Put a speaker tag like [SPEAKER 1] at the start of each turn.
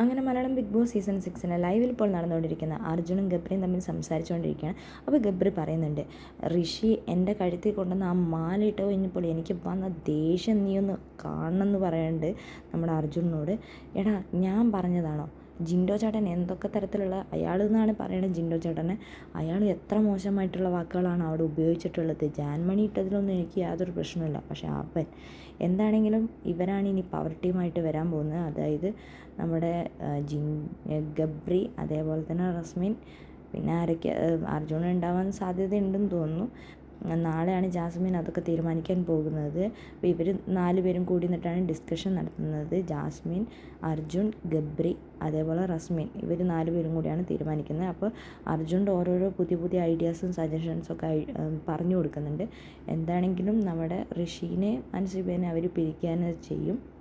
[SPEAKER 1] അങ്ങനെ Malayalam big boss season സിക്സിന് ലൈവിൽ ഇപ്പോൾ നടന്നുകൊണ്ടിരിക്കുന്ന അർജുനും ഗബ്രിയും തമ്മിൽ സംസാരിച്ചുകൊണ്ടിരിക്കുകയാണ്. അപ്പോൾ ഗബ്രി പറയുന്നുണ്ട് ഋഷി എന്റെ കഴുത്തിൽ കൊണ്ടുവന്ന് ആ മാല ഇട്ട് കഴിഞ്ഞപ്പോൾ എനിക്ക് വന്ന ദേഷ്യം നീ ഒന്ന് കാണണമെന്ന് പറയുന്നുണ്ട് നമ്മുടെ അർജുനോട്. എടാ ഞാൻ പറഞ്ഞതാണോ? ജിൻഡോ ചേട്ടൻ എന്തൊക്കെ തരത്തിലുള്ള അയാൾ എന്നാണ് പറയുന്നത് ജിൻഡോ ചേട്ടനെ? അയാൾ എത്ര മോശമായിട്ടുള്ള വാക്കുകളാണ് അവിടെ ഉപയോഗിച്ചിട്ടുള്ളത്? ജാൻമണി ഇട്ടതിലൊന്നും എനിക്ക് യാതൊരു പ്രശ്നമില്ല പക്ഷേ അവൻ എന്താണെങ്കിലും ഇവരാണ് ഇനി പവർ ടീമായിട്ട് വരാൻ പോകുന്നത്. അതായത് നമ്മുടെ ജിൻ ഗബ്രി അതേപോലെ തന്നെ റസ്മിൻ പിന്നെ ആരൊക്കെ അർജുന ഉണ്ടാവാൻ സാധ്യതയുണ്ടെന്ന് തോന്നുന്നു. നാളെയാണ് ജാസ്മിൻ അതൊക്കെ തീരുമാനിക്കാൻ പോകുന്നത്. അപ്പോൾ ഇവർ നാല് പേരും കൂടി നിന്നിട്ടാണ് ഡിസ്കഷൻ നടത്തുന്നത്. ജാസ്മിൻ അർജുൻ ഗബ്രി അതേപോലെ റസ്മിൻ. ഇവർ നാല് പേരും കൂടിയാണ് തീരുമാനിക്കുന്നത്. അപ്പോൾ അർജുന്റെ ഓരോരോ പുതിയ പുതിയ ഐഡിയാസും സജഷൻസും ഒക്കെ പറഞ്ഞു കൊടുക്കുന്നുണ്ട്. എന്താണെങ്കിലും നമ്മുടെ ഋഷീനെ അൻസിബേനെ അവർ പിരിക്കാൻ ചെയ്യും.